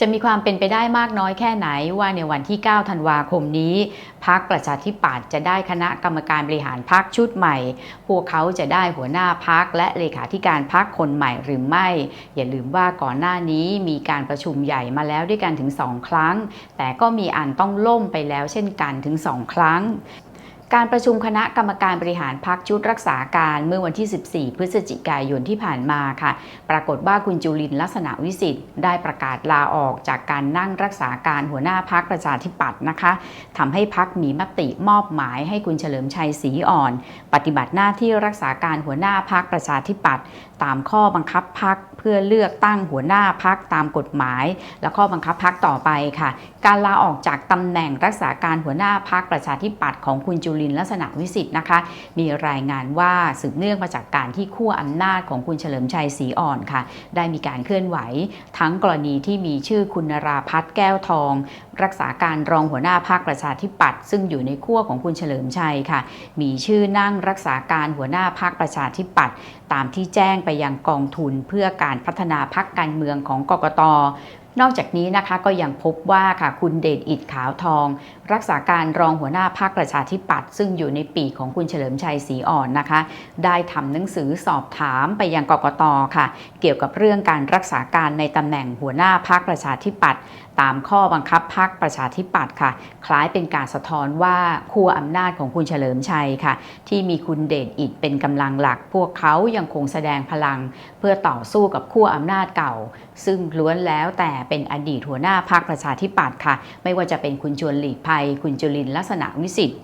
จะมีความเป็นไปได้มากน้อยแค่ไหนว่าในวันที่ 9 ธันวาคมนี้พักประชาธิปัตย์จะได้คณะกรรมการบริหารพักชุดใหม่ พวกเขาจะได้หัวหน้าพักและเลขาธิการพักคนใหม่หรือไม่ อย่าลืมว่าก่อนหน้านี้มีการประชุมใหญ่มาแล้วด้วยกันถึง2ครั้ง แต่ก็มีอันต้องล่มไปแล้วเช่นกันถึง2ครั้ง การประชุมคณะกรรมการบริหารพักชุดรักษาการเมื่อวันที่ 14 พฤศจิกายนที่ผ่านมาค่ะ ปรากฏว่าคุณจุลินลักษณะวิสิทธิ์ได้ประกาศลาออกจากการนั่งรักษาการหัวหน้าพักประชาธิปัตย์นะคะทำให้พักมีมติมอบหมายให้คุณเฉลิมชัยศรีอ่อน ปฏิบัติหน้าที่รักษาการหัวหน้าพักประชาธิปัตย์ตามข้อบังคับพักเพื่อเลือกตั้งหัวหน้าพักตามกฎหมาย และข้อบังคับพักต่อไปค่ะ การลาออกจากตำแหน่งรักษาการหัวหน้าพักประชาธิปัตย์ของคุณจุลินลักษณะวิสิทธิ์นะคะ มีรายงานว่าสืบเนื่องมาจากการที่ขั้วอำนาจของคุณเฉลิมชัยศรีอ่อนค่ะ ได้มีการเคลื่อนไหว ทั้งกรณีที่มีชื่อคุณนราพัฒน์แก้วทอง รักษาการรองหัวหน้าพักประชาธิปัตย์ซึ่งอยู่ในขั้วของคุณเฉลิมชัยค่ะ มีชื่อนั่งรักษาการหัวหน้าพักประชาธิปัตย์ตามที่แจ้งไปยังกองทุนเพื่อการพัฒนาพักการเมืองของกกต นอกจากนี้นะคะก็ยังพบว่าค่ะคุณเดชอิดขาวทอง รักษาการรองหัวหน้าพักประชาธิปัตย์ซึ่งอยู่ในปีของคุณเฉลิมชัยศรีอ่อนนะคะ ได้ทำหนังสือสอบถามไปยังกกตค่ะ เกี่ยวกับเรื่องการรักษาการในตำแหน่งหัวหน้าพักประชาธิปัตย์ ตามข้อบังคับพักประชาธิปัตย์ค่ะ คล้ายเป็นการสะท้อนว่าขั้วอำนาจของคุณเฉลิมชัยค่ะ ที่มีคุณเดชอิดเป็นกำลังหลัก พวกเขายังคงแสดงพลัง เพื่อต่อสู้กับขั้วอำนาจเก่า ซึ่งล้วนแล้วแต่เป็นอดีตหัวหน้าพักประชาธิปัตย์ค่ะ ไม่ว่าจะเป็นคุณชวนหลีกภัย คุณจุลินลักษณะวิสิทธิ์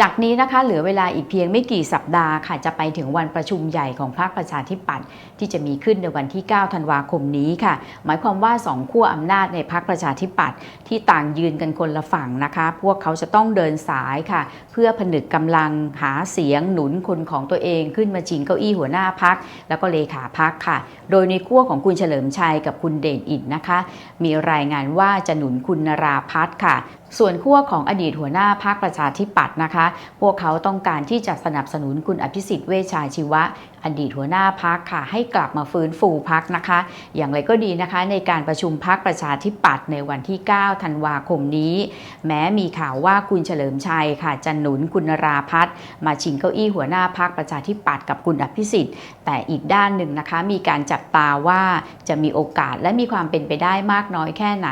จากนี้นะคะเหลือเวลาอีกเพียงไม่กี่สัปดาห์ค่ะจะไปถึงวันประชุมใหญ่ของพรรคประชาธิปัตย์ที่จะมีขึ้นในวันที่ 9 ธันวาคมนี้ค่ะ หมายความว่าสองขั้วอำนาจในพรรคประชาธิปัตย์ที่ต่างยืนกันคนละฝั่งนะคะ พวกเขาจะต้องเดินสายค่ะ เพื่อผนึกกำลังหาเสียงหนุนคนของตัวเองขึ้นมาชิงเก้าอี้หัวหน้าพัก แล้วก็เลขาพักค่ะ โดยในขั้วของคุณเฉลิมชัยกับคุณเดชอิดนะคะ มีรายงานว่าจะหนุนคุณนราพัฒน์ค่ะ ส่วนขั้วของอดีตหัวหน้าพรรคประชาธิปัตย์นะคะ พวกเขาต้องการที่จะสนับสนุนคุณอภิสิทธิ์เวชชาชีวะ อดีตหัวหน้าพักค่ะ ให้กลับมาฟื้นฟูพักนะคะ อย่างไรก็ดีนะคะ ในการประชุมพักประชาธิปัตย์ในวันที่ 9 ธันวาคมนี้ แม้มีข่าวว่าคุณเฉลิมชัยค่ะจะหนุนคุณนราพัฒน์มาชิงเก้าอี้หัวหน้าพักประชาธิปัตย์กับคุณอภิสิทธิ์ แต่อีกด้านหนึ่งนะคะ มีการจับตาว่าจะมีโอกาสและมีความเป็นไปได้มากน้อยแค่ไหน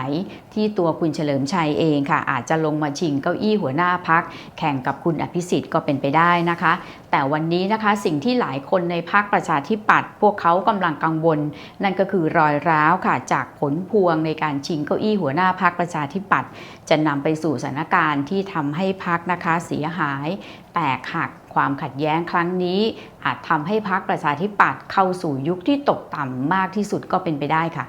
ที่ตัวคุณเฉลิมชัยเองค่ะ อาจจะลงมาชิงเก้าอี้หัวหน้าพักแข่งกับคุณอภิสิทธิ์ก็เป็นไปได้นะคะ แต่วันนี้นะคะสิ่งที่หลายคนในพรรคประชาธิปัตย์พวกเขากำลังกังวล นั่นก็คือรอยร้าวค่ะจากผลพวงในการชิงเก้าอี้หัวหน้าพรรคประชาธิปัตย์จะนำไปสู่สถานการณ์ที่ทำให้พรรคนะคะเสียหาย แตกหักความขัดแย้งครั้งนี้ อาจทำให้พรรคประชาธิปัตย์เข้าสู่ยุคที่ตกต่ำมากที่สุดก็เป็นไปได้ค่ะ